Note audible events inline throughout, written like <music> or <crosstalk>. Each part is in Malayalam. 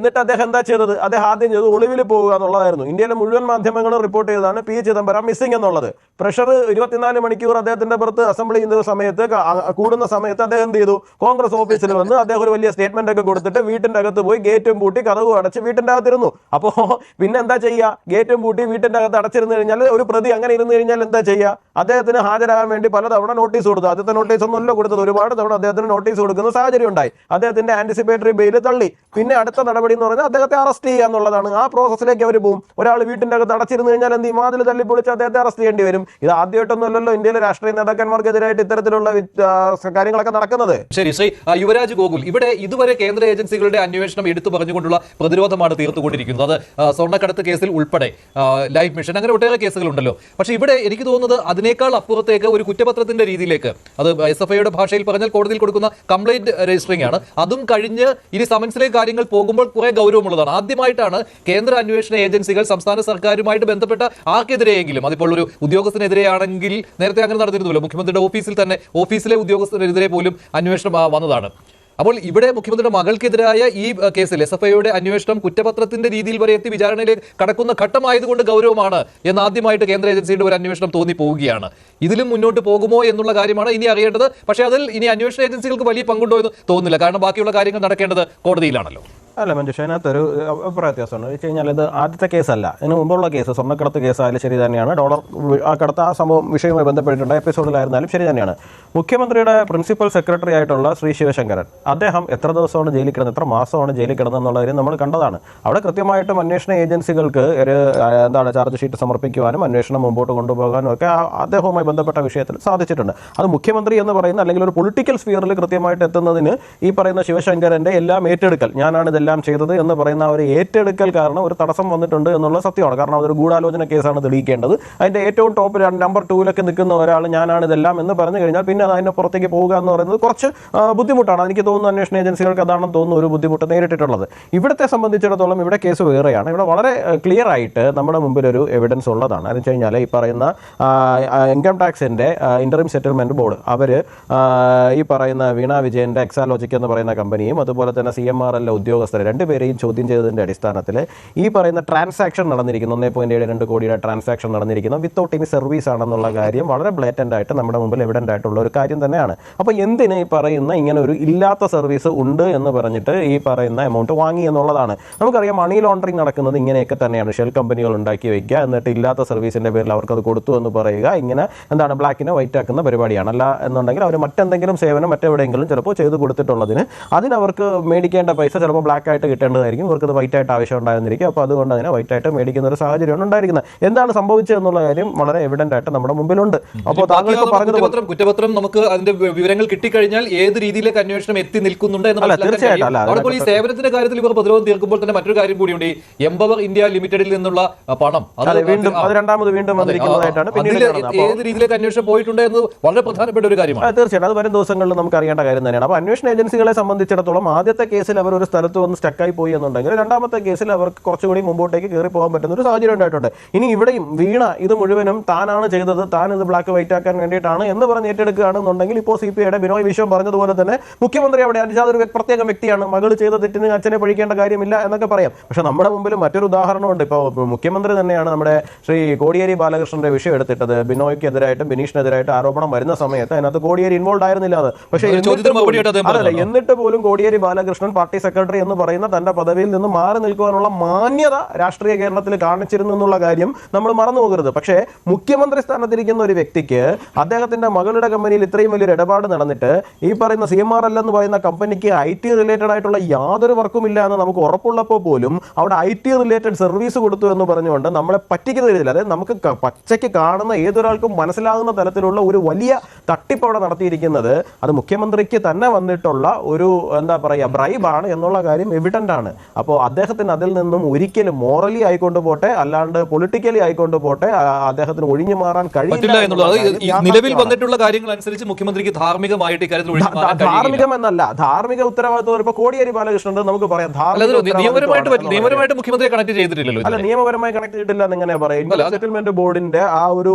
എന്നിട്ട് അദ്ദേഹം എന്താ ചെയ്തത്? അദ്ദേഹം ആദ്യം ചെയ്തത് ഒളിവിൽ പോവുക എന്നുള്ളതായിരുന്നു. ഇന്ത്യയിലെ മുഴുവൻ മാധ്യമങ്ങളും റിപ്പോർട്ട് ചെയ്തതാണ് പി. ചിദംബരം മിസ്സിംഗ് എന്നുള്ളത്. പ്രഷർ ഇരുപത്തിനാല് മണിക്കൂർ അദ്ദേഹത്തിന്റെ പുറത്ത് അസംബ്ലി ചെയ്യുന്ന സമയത്ത് കൂടുന്ന സമയത്ത് അദ്ദേഹം എന്ത് ചെയ്തു? കോൺഗ്രസ് ഓഫീസിൽ വന്ന് അദ്ദേഹം ഒരു വലിയ സ്റ്റേറ്റ്മെന്റ് ഒക്കെ കൊടുത്തിട്ട് വീട്ടിന്റെ അകത്ത് പോയി ഗേറ്റും പൂട്ടി കഥകും അടച്ച് വീട്ടിന്റെ അകത്തിരുന്നു. അപ്പോ പിന്നെ എന്താ ചെയ്യുക ഗേറ്റും പൂട്ടി വീട്ടിന്റെ അകത്ത് അടച്ചിരുന്നു കഴിഞ്ഞാൽ ഒരു പ്രതി അങ്ങനെ ഇരുന്ന് കഴിഞ്ഞാൽ എന്താ ചെയ്യുക അദ്ദേഹത്തിന് ഹാജരാകാൻ വേണ്ടി പലതവണ നോട്ടീസ് കൊടുത്തു. ആദ്യത്തെ നോട്ടീസ് ഒന്നുമല്ല കൊടുത്തത്. ഒരുപാട് തവണ അദ്ദേഹത്തിന് നോട്ടീസ് കൊടുക്കുന്ന സാഹചര്യം ഉണ്ടായി. അദ്ദേഹത്തിന്റെ ആന്റിസിപ്പേറ്ററി ബെയിൽ തള്ളി. പിന്നെ അടുത്ത നടപടി എന്ന് പറഞ്ഞാൽ അദ്ദേഹത്തെ അറസ്റ്റ് ചെയ്യുക എന്നുള്ളതാണ്. ആ പ്രോസസ്സിലേക്ക് അവർ പോകും ഒരാൾ വീട്ടിന്റെ അകത്ത് അടച്ചിരുന്നു കഴിഞ്ഞാൽ എന്ത് ഈ വാതിൽ തല്ലിപ്പൊളിച്ച് അദ്ദേഹത്തെ അറസ്റ്റ് ചെയ്യേണ്ടി വരും. ഇത് ആദ്യമായിട്ടൊന്നും അല്ലല്ലോ ഇന്ത്യയിലെ രാഷ്ട്രീയ നേതാക്കന്മാർക്കെതിരായിട്ട് ഇത്തരത്തിലുള്ള കാര്യങ്ങളൊക്കെ നടക്കുന്നത്. ശരി ശ്രീ യുവരാജ് ഗോകുൽ ഇവിടെ ഇതുവരെ കേന്ദ്ര ഏജൻസികളുടെ അന്വേഷണം എടുത്തു പറഞ്ഞുകൊണ്ടുള്ള പ്രതിരോധമാണ് തീർത്തുകൊണ്ടിരിക്കുന്നത്. അത് സ്വർണക്കടത്ത് കേസിൽ ഉൾപ്പെടെ ലൈഫ് മിഷൻ അങ്ങനെ ഒട്ടേറെ കേസുകളുണ്ടല്ലോ. പക്ഷേ ഇവിടെ എനിക്ക് തോന്നുന്നത് അതിനേക്കാൾ അപ്പുറത്തേക്ക് ഒരു കുറ്റപത്രത്തിന്റെ രീതിയിലേക്ക് അത് എസ് എഫ് ഐയുടെ ഭാഷയിൽ പറഞ്ഞാൽ കോടതിയിൽ കൊടുക്കുന്ന കംപ്ലൈന്റ് രജിസ്റ്ററിംഗ് ആണ്. അതും കഴിഞ്ഞ് ഇനി സമൻസിലെ കാര്യങ്ങൾ പോകുമ്പോൾ കുറെ ഗൗരവമുള്ളതാണ്. ആദ്യമായിട്ടാണ് കേന്ദ്ര അന്വേഷണ ഏജൻസികൾ സംസ്ഥാന സർക്കാരുമായിട്ട് ബന്ധപ്പെട്ട ആർക്കെതിരെയെങ്കിലും അതിപ്പോൾ ഒരു ഉദ്യോഗസ്ഥനെതിരെയാണെങ്കിൽ നേരത്തെ അങ്ങനെ നടന്നിരുന്നല്ലോ. മുഖ്യമന്ത്രിയുടെ ഓഫീസിൽ തന്നെ ഓഫീസിലെ ഉദ്യോഗസ്ഥനെതിരെ പോലും അന്വേഷണം വന്നതാണ്. അപ്പോൾ ഇവിടെ മുഖ്യമന്ത്രിയുടെ മകൾക്കെതിരായ ഈ കേസിൽ എസ് എഫ് ഐയുടെ അന്വേഷണം കുറ്റപത്രത്തിന്റെ രീതിയിൽ വരെ എത്തി വിചാരണയിലേക്ക് കടക്കുന്ന ഘട്ടമായതുകൊണ്ട് ഗൗരവമാണ് എന്ന് ആദ്യമായിട്ട് കേന്ദ്ര ഏജൻസിയുടെ ഒരു അന്വേഷണം തോന്നി പോവുകയാണ്. ഇതിലും മുന്നോട്ട് പോകുമോ എന്നുള്ള കാര്യമാണ് ഇനി അറിയേണ്ടത്. പക്ഷേ അതിൽ ഇനി അന്വേഷണ ഏജൻസികൾക്ക് വലിയ പങ്കുണ്ടോ എന്ന് തോന്നുന്നില്ല. കാരണം ബാക്കിയുള്ള കാര്യങ്ങൾ നടക്കേണ്ടത് കോടതിയിലാണല്ലോ. അല്ല മഞ്ജുഷ അതിനകത്തൊരു അഭിപ്രായ വ്യത്യാസമുണ്ട്. വെച്ച് കഴിഞ്ഞാൽ ഇത് ആദ്യത്തെ കേസല്ല. ഇതിന് മുമ്പുള്ള കേസ് സ്വർണക്കടത്ത് കേസായാലും ശരി തന്നെയാണ്. ഡോളർ ആ കടത്ത് ആ സംഭവം വിഷയവുമായി ബന്ധപ്പെട്ടിട്ടുണ്ട്. എപ്പിസോഡിലായിരുന്നാലും ശരി തന്നെയാണ്. മുഖ്യമന്ത്രിയുടെ പ്രിൻസിപ്പൽ സെക്രട്ടറി ആയിട്ടുള്ള ശ്രീ ശിവശങ്കരൻ അദ്ദേഹം എത്ര ദിവസമാണ് ജയിലിൽ കിടന്നത് എത്ര മാസമാണ് ജയിലിൽ കിടന്നെന്നുള്ള കാര്യം നമ്മൾ കണ്ടതാണ്. അവിടെ കൃത്യമായിട്ടും അന്വേഷണ ഏജൻസികൾക്ക് ഒരു എന്താണ് ചാർജ് ഷീറ്റ് സമർപ്പിക്കുവാനും അന്വേഷണം മുമ്പോട്ട് കൊണ്ടുപോകാനും ഒക്കെ അദ്ദേഹവുമായി ബന്ധപ്പെട്ട വിഷയത്തിൽ സാധിച്ചിട്ടുണ്ട്. അത് മുഖ്യമന്ത്രി എന്ന് പറയുന്ന അല്ലെങ്കിൽ ഒരു പൊളിറ്റിക്കൽ സ്ഫിയറിൽ കൃത്യമായിട്ട് എത്തുന്നതിന് ഈ പറയുന്ന ശിവശങ്കരന്റെ എല്ലാം ഏറ്റെടുക്കൽ. ഞാനാണ് ഇതെല്ലാം ചെയ്തത് എന്ന് പറയുന്ന ഒരു ഏറ്റെടുക്കൽ കാരണം ഒരു തടസ്സം വന്നിട്ടുണ്ട് എന്നുള്ള സത്യമാണ്. കാരണം അതൊരു ഗൂഢാലോചന കേസാണ് തെളിയിക്കേണ്ടത്. അതിന്റെ ഏറ്റവും ടോപ്പ് നമ്പർ ടൂവിലൊക്കെ നിൽക്കുന്ന ഒരാൾ ഞാനാണ് ഇതെല്ലാം എന്ന് പറഞ്ഞു കഴിഞ്ഞാൽ പിന്നെ അത് അതിന്റെ പുറത്തേക്ക് പോവുക എന്ന് പറയുന്നത് കുറച്ച് ബുദ്ധിമുട്ടാണ്. എനിക്ക് തോന്നുന്നു അന്വേഷണ ഏജൻസികൾക്ക് അതാണെന്ന് തോന്നുന്നു ഒരു ബുദ്ധിമുട്ട് നേരിട്ടിട്ടുള്ളത്. ഇവിടത്തെ സംബന്ധിച്ചിടത്തോളം ഇവിടെ കേസ് വേറെയാണ്. ഇവിടെ വളരെ ക്ലിയർ ആയിട്ട് നമ്മുടെ മുമ്പിൽ ഒരു എവിഡൻസ് ഉള്ളതാണ്. എന്ന് വെച്ച് കഴിഞ്ഞാൽ ഈ പറയുന്ന ഇൻകം ടാക്സിന്റെ ഇന്ററിം സെറ്റിൽമെന്റ് ബോർഡ് അവർ ഈ പറയുന്ന വീണ വിജയന്റെ എക്സാലോജിക് എന്ന് പറയുന്ന കമ്പനിയും അതുപോലെ തന്നെ സി എം ആർ എൽ ഉദ്യോഗസ്ഥരെ രണ്ടുപേരെയും ചോദ്യം ചെയ്തതിന്റെ അടിസ്ഥാനത്തിൽ ഈ പറയുന്ന ട്രാൻസാക്ഷൻ നടന്നിരിക്കുന്നു. ഒന്നേ പോയിന്റ് ഏഴ് രണ്ട് കോടിയുടെ ട്രാൻസാക്ഷൻ നടന്നിരിക്കുന്നു. വിത്തൗട്ട് എനി സർവീസ് ആണെന്നുള്ള കാര്യം വളരെ ബ്ലേറ്റന്റ് ആയിട്ട് നമ്മുടെ മുമ്പിൽ എവിഡന്റ് ആയിട്ടുള്ള ഒരു കാര്യം തന്നെയാണ്. അപ്പോൾ എന്തിന് ഈ പറയുന്ന ഇങ്ങനെ ഒരു ഇല്ലാത്ത സർവീസ് ഉണ്ട് എന്ന് പറഞ്ഞിട്ട് ഈ പറയുന്ന എമൗണ്ട് വാങ്ങി എന്നുള്ളതാണ്. നമുക്കറിയാം മണി ലോണ്ടറിങ് നടക്കുന്നത് ഇങ്ങനെയൊക്കെ തന്നെയാണ്. ഷെൽ കമ്പനികൾ ഉണ്ടാക്കി വയ്ക്കുക എന്നിട്ട് ഇല്ലാത്ത സർവീസിന്റെ പേരിൽ അവർക്കത് കൊടുത്തു എന്ന് പറയുക. ഇങ്ങനെ എന്താണ് ബ്ലാക്കിനെ വൈറ്റ് ആക്കുന്ന പരിപാടിയാണ്. അല്ല എന്നുണ്ടെങ്കിൽ അവർ മറ്റെന്തെങ്കിലും സേവനം മറ്റെവിടെയെങ്കിലും ചിലപ്പോൾ ചെയ്ത് കൊടുത്തിട്ടുള്ളതിന് അതിനവർക്ക് മേടിക്കേണ്ട പൈസ ചിലപ്പോൾ ബ്ലാക്ക് ആയിട്ട് കിട്ടേണ്ടതായിരിക്കും. ഇവർക്കത് അത് വൈറ്റ് ആയിട്ട് ആവശ്യം ഉണ്ടായിരുന്നിരിക്കും. അപ്പോൾ അതുകൊണ്ട് അതിനെ വൈറ്റ് ആയിട്ട് മേടിക്കുന്ന ഒരു സാഹചര്യമാണ് ഉണ്ടായിരിക്കുന്നത്. എന്താണ് സംഭവിച്ചത് എന്നുള്ള കാര്യം വളരെ എവിഡന്റ് ആയിട്ട് നമ്മുടെ മുമ്പിലുണ്ട്. അപ്പോൾ താങ്കൾക്ക് പറഞ്ഞത് കുറ്റപത്രം നമുക്ക് അതിന്റെ വിവരങ്ങൾ കിട്ടിക്കഴിഞ്ഞാൽ ഏത് രീതിയിലേക്ക് അന്വേഷണം എത്തി നിൽക്കുന്നുണ്ട് എന്ന് തീർച്ചയായിട്ടും, ഈ സേവനത്തിന്റെ കാര്യത്തിൽ ഇവർ പ്രതിരോധം തീർക്കുമ്പോൾ തന്നെ മറ്റൊരു കാര്യം കൂടിയുണ്ട്. എംപവർ ഇന്ത്യ ലിമിറ്റഡിൽ നിന്നുള്ള പണം. അത് വീണ്ടും അത് രണ്ടാമത് വീണ്ടും വന്നിരിക്കുന്നതായിട്ടാണ് പിന്നീട് ഏത് രീതിയിലേക്ക് അന്വേഷണം പോയിട്ടുണ്ട് എന്ന് വളരെ പ്രധാനപ്പെട്ട ഒരു കാര്യമാണ്. തീർച്ചയായിട്ടും. അത് വരും ദിവസങ്ങളിൽ നമുക്ക് അറിയേണ്ട കാര്യം തന്നെയാണ്. അപ്പോൾ അന്വേഷണ ഏജൻസികളെ സംബന്ധിച്ചിടത്തോളം ആദ്യത്തെ കേസിൽ അവർ ഒരു സ്ഥലത്ത് വന്ന് സ്റ്റക്കായി പോയി എന്നുണ്ടെങ്കിൽ രണ്ടാമത്തെ കേസിൽ അവർക്ക് കുറച്ചുകൂടി മുമ്പോട്ടേക്ക് കയറി പോകാൻ പറ്റുന്ന ഒരു സാഹചര്യം ഉണ്ടായിട്ടുണ്ട്. ഇനി ഇവിടെയും വീണ ഇത് മുഴുവനും താനാണ് ചെയ്തത് താൻ ഇത് ബ്ലാക്ക് വൈറ്റ് ആക്കാൻ വേണ്ടിയിട്ടാണ് എന്ന് പറഞ്ഞ് ഏറ്റെടുക്കുകയാണെന്നുണ്ടെങ്കിൽ ഇപ്പോൾ സി പി ഐയുടെ ബിനോയ് വിശ്വം പറഞ്ഞതുപോലെ തന്നെ മുഖ്യമന്ത്രി അവിടെ അനുജാത് ഒരു പ്രത്യേക വ്യക്തിയാണ്. മകൾ ചെയ്ത തെറ്റിന് അച്ഛനെ പഴിക്കേണ്ട കാര്യമില്ല എന്നൊക്കെ പറയാം. പക്ഷേ നമ്മുടെ മുമ്പിൽ മറ്റൊരു ഉദാഹരണമുണ്ട്. ഇപ്പോൾ മുഖ്യമന്ത്രി തന്നെയാണ് നമ്മുടെ ശ്രീ കോടിയേരി ബാലകൃഷ്ണന്റെ വിഷയം എടുത്തിട്ടത്. ബിനോയ്ക്കെതിരായിട്ടും ബിനീഷിനെതിരായിട്ട് ആരോപണം വരുന്ന സമയത്ത് അതിനകത്ത് കോടിയേരി ഇൻവോൾവ് ആയിരുന്നില്ല അത്. പക്ഷേ. എന്നിട്ട് പോലും കോടിയേരി ബാലകൃഷ്ണൻ പാർട്ടി സെക്രട്ടറി എന്ന് പറയുന്ന തന്റെ പദവിയിൽ നിന്ന് മാറി നിൽക്കുവാനുള്ള മാന്യത രാഷ്ട്രീയ കേരളത്തിൽ കാണിച്ചിരുന്നു എന്നുള്ള കാര്യം നമ്മൾ മറന്നു പോകരുത്. പക്ഷേ മുഖ്യമന്ത്രി സ്ഥാനത്തിരിക്കുന്ന ഒരു വ്യക്തിക്ക് അദ്ദേഹത്തിന്റെ മകളുടെ കമ്പനിയിൽ ഇത്രയും വലിയൊരു ഇടപാട് നടന്നിട്ട് ഈ പറയുന്ന സി എം ആർ എൽ എന്ന് പറയുന്ന കമ്പനിക്ക് ഐ ടി റിലേറ്റഡ് ആയിട്ടുള്ള യാതൊരു വർക്കും ഇല്ല എന്ന് നമുക്ക് ഉറപ്പുള്ളപ്പോൾ പോലും അവിടെ ഐ ടി റിലേറ്റഡ് സർവീസ് കൊടുത്തു എന്ന് പറഞ്ഞുകൊണ്ട് നമ്മളെ പറ്റിക്കുന്ന രീതിയിൽ അതായത് നമുക്ക് പച്ചയ്ക്ക് കാണുന്ന ഏതൊരാൾക്കും മനസ്സിലാകുന്ന തരത്തിലുള്ള ഒരു വലിയ തട്ടിപ്പ് അവിടെ നടത്തിയിരിക്കുന്നത് അത് മുഖ്യമന്ത്രിക്ക് തന്നെ വന്നിട്ടുള്ള ഒരു എന്താ പറയുക ബ്രൈബാണ് എന്നുള്ള കാര്യം എവിഡന്റ് ആണ്. അപ്പോൾ അദ്ദേഹത്തിന് അതിൽ നിന്നും ഒരിക്കലും മോറലി ആയിക്കൊണ്ട് പോട്ടെ അല്ലാണ്ട് പൊളിറ്റിക്കലി ആയിക്കൊണ്ട് പോട്ടെ അദ്ദേഹത്തിന് ഒഴിഞ്ഞു മാറാൻ കഴിയില്ല എന്നുള്ളത്. നിലവിൽ വന്നിട്ടുള്ള കാര്യങ്ങൾ അനുസരിച്ച് മുഖ്യമന്ത്രിക്ക് ധാർമ്മികമായിട്ട് ധാർമ്മികം എന്നല്ല. ധാർമ്മിക ഉത്തരവാദിത്വം ഇപ്പൊ കോടിയേരി ബാലകൃഷ്ണൻ നമുക്ക് പറയാം. നിയമപരമായിട്ട് മുഖ്യമന്ത്രിയെ കണക്ട് ചെയ്തിട്ടില്ലല്ലോ അല്ല നിയമപരമായി കണക്ട് ചെയ്തിട്ടില്ല എന്ന് എങ്ങനെ പറയും? സെറ്റിൽമെന്റ് ബോർഡിന്റെ ആ ഒരു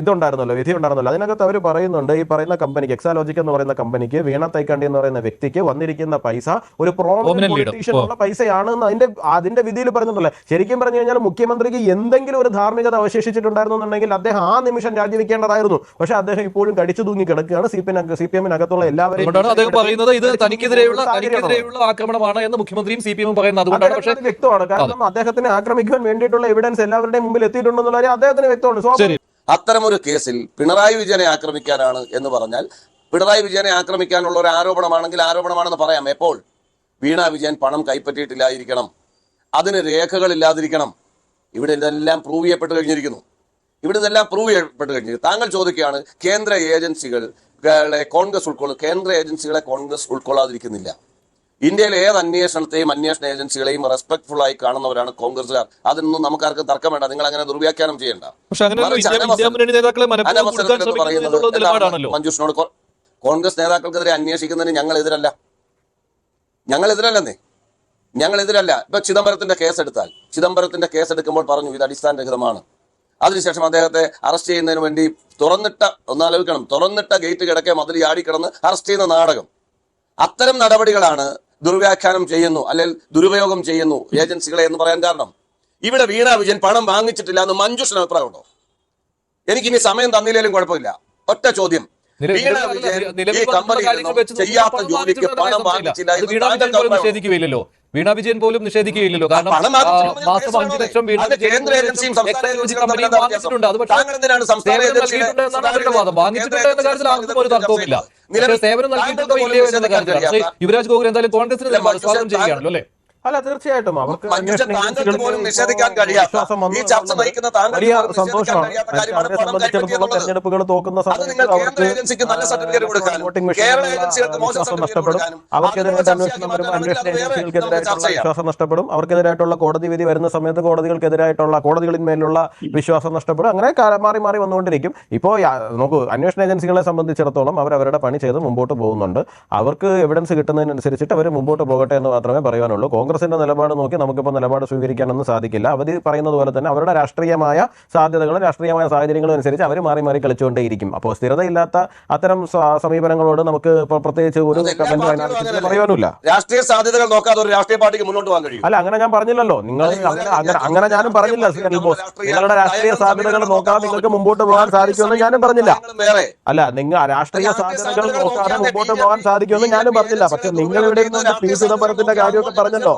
ഇതുണ്ടായിരുന്നല്ലോ വിധി ഉണ്ടായിരുന്നല്ലോ. അതിനകത്ത് അവർ പറയുന്നുണ്ട് ഈ പറയുന്ന കമ്പനിക്ക് എക്സാലോജിക് എന്ന് പറയുന്ന കമ്പനിക്ക് വീണ തൈക്കണ്ടി എന്ന് പറയുന്ന വ്യക്തിക്ക് വന്നിരിക്കുന്ന പൈസ ഒരു പ്രോമിനന്റ്. കമ്മീഷനുള്ള പൈസയാണ് എന്ന് അതിന്റെ അതിന്റെ വിധിയിൽ പറഞ്ഞിട്ടുള്ളത് ശരിക്കും പറഞ്ഞു കഴിഞ്ഞാൽ മുഖ്യമന്ത്രിക്ക് എന്തെങ്കിലും ഒരു ധാർമ്മികത അവശേഷിച്ചിട്ടുണ്ടായിരുന്നുണ്ടെങ്കിൽ അദ്ദേഹം ആ നിമിഷം രാജിവെക്കേണ്ടതായിരുന്നു. പക്ഷെ അദ്ദേഹം ഇപ്പോഴും കടിച്ചു തൂങ്ങി കിടക്കുകയാണ്. സി പി സി പി എമ്മിനകത്തുള്ള എല്ലാവരെയും അദ്ദേഹം പറയുന്നത് ഇത് തനിക്കെതിരെയുള്ള ആക്രമണമാണ് എന്ന് മുഖ്യമന്ത്രിയും സി പി എമ്മും പറയുന്നത്. അതുകൊണ്ടാണ് പക്ഷേ വ്യക്തമാണ്. കാരണം അദ്ദേഹത്തിനെ ആക്രമിക്കാൻ വേണ്ടിയിട്ടുള്ള എവിഡൻസ് എല്ലാവരുടെയും മുമ്പിൽ എത്തിയിട്ടുണ്ടെന്നുള്ള കാര്യം അദ്ദേഹത്തിന് വ്യക്തമാണ്. അത്തരം ഒരു അത്തരമൊരു കേസിൽ പിണറായി വിജയനെ ആക്രമിക്കാനാണ് എന്ന് പറഞ്ഞാൽ പിണറായി വിജയനെ ആക്രമിക്കാനുള്ള ഒരു ആരോപണമാണെങ്കിൽ ആരോപണമാണെന്ന് പറയാം എപ്പോൾ? വീണ വിജയൻ പണം കൈപ്പറ്റിയിട്ടില്ലായിരിക്കണം. അതിന് രേഖകളില്ലാതിരിക്കണം. ഇവിടെ ഇതെല്ലാം പ്രൂവ് ചെയ്യപ്പെട്ട് കഴിഞ്ഞിരിക്കുന്നു. ഇവിടെ ഇതെല്ലാം പ്രൂവ് ചെയ്യപ്പെട്ട് കഴിഞ്ഞിരിക്കുന്നു. താങ്കൾ ചോദിക്കുകയാണ് കേന്ദ്ര ഏജൻസികൾ കോൺഗ്രസ് ഉൾക്കൊള്ളും കേന്ദ്ര ഏജൻസികളെ കോൺഗ്രസ് ഉൾക്കൊള്ളാതിരിക്കുന്നില്ല. ഇന്ത്യയിലെ ഏത് അന്വേഷണത്തെയും അന്വേഷണ ഏജൻസികളെയും റെസ്പെക്ട്ഫുൾ ആയി കാണുന്നവരാണ് കോൺഗ്രസുകാർ അതിനൊന്നും നമുക്കാർക്ക് തർക്കം വേണ്ട. നിങ്ങൾ അങ്ങനെ ദുർവ്യാഖ്യാനം ചെയ്യേണ്ട മഞ്ജുഷിനോട് കോൺഗ്രസ് നേതാക്കൾക്കെതിരെ അന്വേഷിക്കുന്നതിന് ഞങ്ങൾ എതിരല്ല. ഞങ്ങൾ എതിരല്ലെന്നേ ഞങ്ങൾ എതിരല്ല ഇപ്പൊ ചിദംബരത്തിന്റെ കേസെടുത്താൽ. ചിദംബരത്തിന്റെ കേസെടുക്കുമ്പോൾ പറഞ്ഞു ഇത് അടിസ്ഥാനരഹിതമാണ്. അതിനുശേഷം അദ്ദേഹത്തെ അറസ്റ്റ് ചെയ്യുന്നതിന് വേണ്ടി തുറന്നിട്ട ഒന്നാലോചിക്കണം തുറന്നിട്ട ഗേറ്റ് കിടക്കെ മതിൽ കിടന്ന് അറസ്റ്റ് ചെയ്യുന്ന നാടകം. അത്തരം നടപടികളാണ് ദുർവ്യാഖ്യാനം ചെയ്യുന്നു അല്ലെങ്കിൽ ദുരുപയോഗം ചെയ്യുന്നു ഏജൻസികളെ എന്ന് പറയാൻ കാരണം. ഇവിടെ വീണ വിജയൻ പണം വാങ്ങിച്ചിട്ടില്ല എന്ന് മഞ്ജുഷിന് അഭിപ്രായമുണ്ടോ? എനിക്കിനി സമയം തന്നില്ലേലും കുഴപ്പമില്ല. ഒറ്റ ചോദ്യം. ചെയ്യാത്ത ജോലിക്ക് പണം. വാങ്ങിച്ചില്ല. വീണ വിജയൻ പോലും നിഷേധിക്കുകയില്ലല്ലോ. വീണ വിജയൻ പോലും നിഷേധിക്കുകയില്ലല്ലോ. കാരണം മാസം കേസാണ് ലക്ഷം വാങ്ങിച്ചിട്ടുണ്ട് അത് പക്ഷേ വാദം. വാങ്ങിച്ചിട്ടുണ്ട് എന്ന കാര്യത്തിൽ ആർക്കും ഒരു തർക്കവുമില്ല. സേവനം നൽകിയിട്ടുണ്ടോ ഇല്ലയോ കാര്യത്തിലാണ് യുവരാജ് ഗോകുൽ എന്തായാലും കോൺഗ്രസിന് സ്വാഗതം ചെയ്യുകയാണല്ലോ അല്ലേ? അല്ല തീർച്ചയായിട്ടും. അവർക്ക് വലിയ സന്തോഷമാണ്. അവരെ സംബന്ധിച്ചിടത്തോളം തെരഞ്ഞെടുപ്പുകൾ തോക്കുന്ന സമയത്ത് അവർക്ക് വോട്ടിംഗ് വിശ്വാസം നഷ്ടപ്പെടും. അവർക്കെതിരായിട്ട് അന്വേഷണം ചർച്ചയാക്കി അന്വേഷണ ഏജൻസികൾക്കെതിരായിട്ടുള്ള വിശ്വാസം നഷ്ടപ്പെടും. അവർക്കെതിരായിട്ടുള്ള കോടതി വിധി വരുന്ന സമയത്ത് കോടതികൾക്കെതിരായിട്ടുള്ള കോടതികളിന്മേലുള്ള വിശ്വാസം നഷ്ടപ്പെടും. അങ്ങനെ മാറി മാറി വന്നുകൊണ്ടിരിക്കും. ഇപ്പോൾ നോക്കൂ അന്വേഷണ ഏജൻസികളെ സംബന്ധിച്ചിടത്തോളം അവർ അവരുടെ പണി ചെയ്ത് മുമ്പോട്ട് പോകുന്നുണ്ട്. അവർക്ക് എവിഡൻസ് കിട്ടുന്നതിനനുസരിച്ചിട്ട് അവർ മുമ്പോട്ട് പോകട്ടെ എന്ന് മാത്രമേ പറയാനുള്ളൂ കോൺഗ്രസിന്റെ നിലപാട് നോക്കി നമുക്കിപ്പോൾ നിലപാട് സ്വീകരിക്കാനൊന്നും സാധിക്കില്ല. അവർ പറയുന്നത് പോലെ തന്നെ അവരുടെ രാഷ്ട്രീയമായ സാധ്യതകളും രാഷ്ട്രീയമായ സാഹചര്യങ്ങളും അനുസരിച്ച് അവർ മാറി മാറി കളിച്ചുകൊണ്ടേയിരിക്കും. അപ്പോൾ സ്ഥിരതയില്ലാത്ത അത്തരം സമീപനങ്ങളോട് നമുക്ക് ഇപ്പോൾ പ്രത്യേകിച്ച് ഒരു കമന്റ്? പറയാനുമില്ല രാഷ്ട്രീയ സാധ്യതകൾ നോക്കാതെ ഒരു രാഷ്ട്രീയ പാർട്ടിക്ക് മുന്നോട്ട് പോകാൻ കഴിയും. അല്ല അങ്ങനെ ഞാൻ പറഞ്ഞില്ലല്ലോ. നിങ്ങൾ അങ്ങനെ ഞാനും പറഞ്ഞില്ല. ബോസ് നിങ്ങളുടെ രാഷ്ട്രീയ സാധ്യതകൾ നോക്കാതെ നിങ്ങൾക്ക് മുമ്പോട്ട് പോകാൻ സാധിക്കുമെന്ന് ഞാനും പറഞ്ഞില്ല. അല്ല നിങ്ങൾ രാഷ്ട്രീയ സാധ്യതകൾ നോക്കാതെ മുമ്പോട്ട് പോകാൻ സാധിക്കുമെന്ന് ഞാനും പറഞ്ഞില്ല. പക്ഷെ നിങ്ങളിവിടെ നിന്ന് പി ചിദംബരത്തിന്റെ കാര്യമൊക്കെ പറഞ്ഞല്ലോ.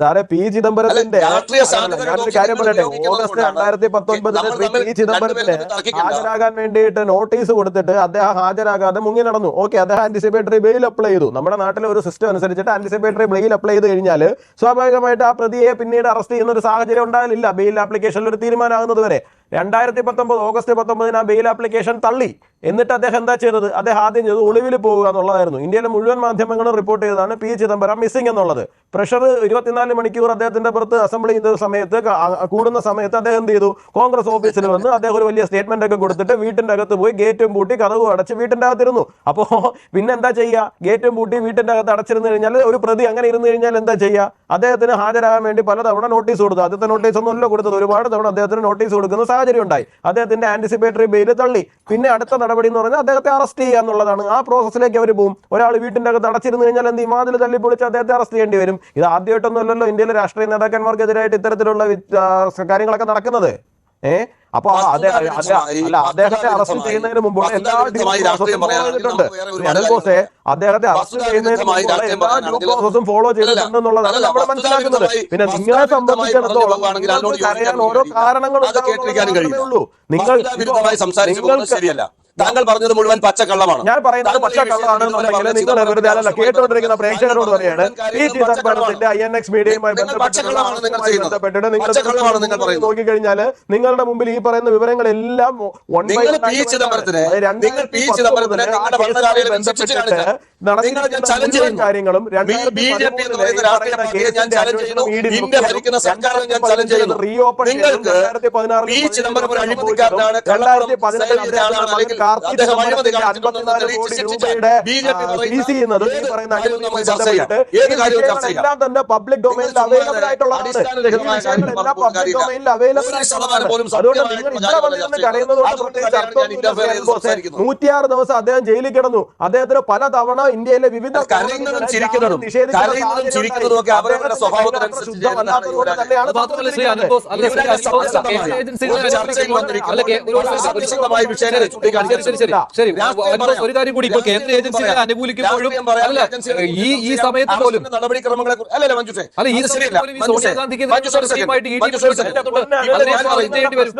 സാറേ പി. ചിദംബരത്തിന്റെ ഞാനൊരു കാര്യം പറയട്ടെ. ഓഗസ്റ്റ് രണ്ടായിരത്തി പത്തൊൻപതിന് പി. ചിദംബരത്തിന്. ഹാജരാകാൻ വേണ്ടിയിട്ട് നോട്ടീസ് കൊടുത്തിട്ട് അദ്ദേഹം ഹാജരാകാതെ മുങ്ങി നടന്നു. ഓക്കെ അദ്ദേഹം ആന്റിസിപ്പേറ്ററി ബെയിൽ അപ്ലൈ ചെയ്തു. നമ്മുടെ നാട്ടിലെ ഒരു സിസ്റ്റം അനുസരിച്ചിട്ട് ആന്റിസിപ്പേറ്ററി ബെയിൽ അപ്ലൈ ചെയ്ത് കഴിഞ്ഞാൽ സ്വാഭാവികമായിട്ട് ആ പ്രതിയെ പിന്നീട് അറസ്റ്റ് ചെയ്യുന്ന ഒരു സാഹചര്യം ഉണ്ടാകില്ല ബെയിൽ ആപ്ലിക്കേഷനിൽ ഒരു തീരുമാനമാകുന്നത് വരെ. രണ്ടായിരത്തി പത്തൊമ്പത് ഓഗസ്റ്റ് പത്തൊമ്പതിന് ആ ബെയിൽ ആപ്ലിക്കേഷൻ തള്ളി. എന്നിട്ട് അദ്ദേഹം എന്താ ചെയ്തത്? അദ്ദേഹം ആദ്യം ചെയ്തത് ഒളിവിൽ പോകുക എന്നുള്ളതായിരുന്നു. ഇന്ത്യയിലെ മുഴുവൻ മാധ്യമങ്ങളും റിപ്പോർട്ട് ചെയ്തതാണ് പി. ചിദംബരം മിസ്സിംഗ് എന്നുള്ളത്. പ്രഷർ ഇരുപത്തിനാല് മണിക്കൂർ അദ്ദേഹത്തിന്റെ പുറത്ത് അസംബ്ലി ചെയ്ത സമയത്ത് കൂടുന്ന സമയത്ത് അദ്ദേഹം എന്ത് ചെയ്തു? കോൺഗ്രസ് ഓഫീസിൽ വന്ന് അദ്ദേഹം ഒരു വലിയ സ്റ്റേറ്റ്മെന്റ് ഒക്കെ കൊടുത്തിട്ട് വീട്ടിന്റെ അകത്ത് പോയി ഗേറ്റും പൂട്ടി കഥവും അടച്ച് വീട്ടിന്റെ അകത്തിരുന്നു. അപ്പോ പിന്നെ എന്താ ചെയ്യുക ഗേറ്റും പൂട്ടി വീട്ടിന്റെ അകത്ത് അടച്ചിരുന്നു കഴിഞ്ഞാൽ ഒരു പ്രതി അങ്ങനെ ഇരുന്നു കഴിഞ്ഞാൽ എന്താ ചെയ്യുക അദ്ദേഹത്തിന് ഹാജരാകാൻ വേണ്ടി പലതവണ നോട്ടീസ് കൊടുത്തു. ആദ്യത്തെ നോട്ടീസ് ഒന്നുമല്ല കൊടുത്തത്. ഒരുപാട് തവണ അദ്ദേഹത്തിന് നോട്ടീസ് കൊടുക്കുന്ന സാഹചര്യം ഉണ്ടായി. അദ്ദേഹത്തിന്റെ ആന്റിസിപ്പേറ്ററി ബെയിൽ തള്ളി. പിന്നെ അടുത്ത നടപടി എന്ന് പറഞ്ഞാൽ അദ്ദേഹത്തെ അറസ്റ്റ് ചെയ്യുക എന്നുള്ളതാണ്. ആ പ്രോസസ്സിലേക്ക് അവർ പോകും ഒരാൾ വീട്ടിന്റെ അകത്ത് അടച്ചിരുന്നു കഴിഞ്ഞാൽ എന്ത് ഈ മാതിൽ തള്ളി പൊളിച്ച് അദ്ദേഹത്തെ അറസ്റ്റ് ചെയ്യേണ്ടി വരും. ഇത് ആദ്യമായിട്ടൊന്നുമല്ലല്ലോ. ഇന്ത്യയിലെ രാഷ്ട്രീയ നേതാക്കന്മാർക്കെതിരായിട്ട് ഇത്തരത്തിലുള്ള കാര്യങ്ങളൊക്കെ നടക്കുന്നത്. ഏഹ് അപ്പൊ അദ്ദേഹത്തെ അറസ്റ്റ് ചെയ്യുന്നതിന് മുമ്പുള്ള എല്ലാ ചെയ്തിട്ടുണ്ട് അനിൽ ബോസെ അദ്ദേഹത്തെ അറസ്റ്റ് ചെയ്യുന്നതിന് മുമ്പുള്ള എല്ലാ ഡ്യൂ ഫോളോ ചെയ്തിട്ടുണ്ടെന്നുള്ളതാണ് നമ്മൾ മനസ്സിലാക്കുന്നത്. പിന്നെ നിങ്ങളെ സംബന്ധിച്ചിടത്തോളം കരയാൻ ഓരോ കാരണങ്ങളും ഉള്ളൂ. നിങ്ങൾ നിങ്ങൾക്ക് താങ്കൾ പറഞ്ഞത് മുഴുവൻ പച്ചക്കള്ളമാണ്. ഞാൻ പറയുന്നത് പച്ചക്കള്ളമാണ് നിങ്ങൾ വെറുതെ അല്ലല്ല കേട്ടുകൊണ്ടിരിക്കുന്ന പ്രേക്ഷകരോട് പറയാണ്. ഈ കാര്യങ്ങളും ചിദംബരത്തിന്റെ ഐ എൻ എക്സ് മീഡിയയുമായി നിങ്ങൾ. ബന്ധപ്പെട്ടിട്ട്. നോക്കിക്കഴിഞ്ഞാൽ നിങ്ങളുടെ മുമ്പിൽ ഈ പറയുന്ന വിവരങ്ങളെല്ലാം ബന്ധപ്പെട്ടിട്ട് ചെയ്യുന്നു. കാര്യങ്ങളും കാർത്തി ചിദംബരത്തിന്റെ അൻപത്തിനാല് കോടി രൂപയുടെ സീസ് ചെയ്യുന്നത് ഈ പറയുന്ന തന്നെ പബ്ലിക് ഡൊമൈനിൽ അവൈലബിൾ ആയിട്ടുള്ളതാണ്. വിഷയങ്ങളെല്ലാം പബ്ലിക്. ഡൊമൈനിൽ അവൈലബിൾ അതുകൊണ്ട് നിങ്ങൾ ഇവിടെ വന്നിരുന്ന് പ്രത്യേകിച്ച് തന്നെയാണ്. നൂറ്റിയാറ് ദിവസം അദ്ദേഹം ജയിലിൽ കിടന്നു. അദ്ദേഹത്തിന് പല തവണ ഇന്ത്യയിലെ വിവിധ കരയുന്നതും ചിരിക്കുന്നതും ശ്രീ ശ്രീ ശരി. ഒരു കാര്യം കൂടി ഇപ്പൊ കേന്ദ്ര ഏജൻസികളെ അനുകൂലിക്കുമ്പോഴും. അല്ല ഈ ഈ സമയത്ത് പോലും നടപടിക്രമങ്ങളെ അല്ലല്ല അല്ല ഈ സോണിയാഗാന്ധിക്ക്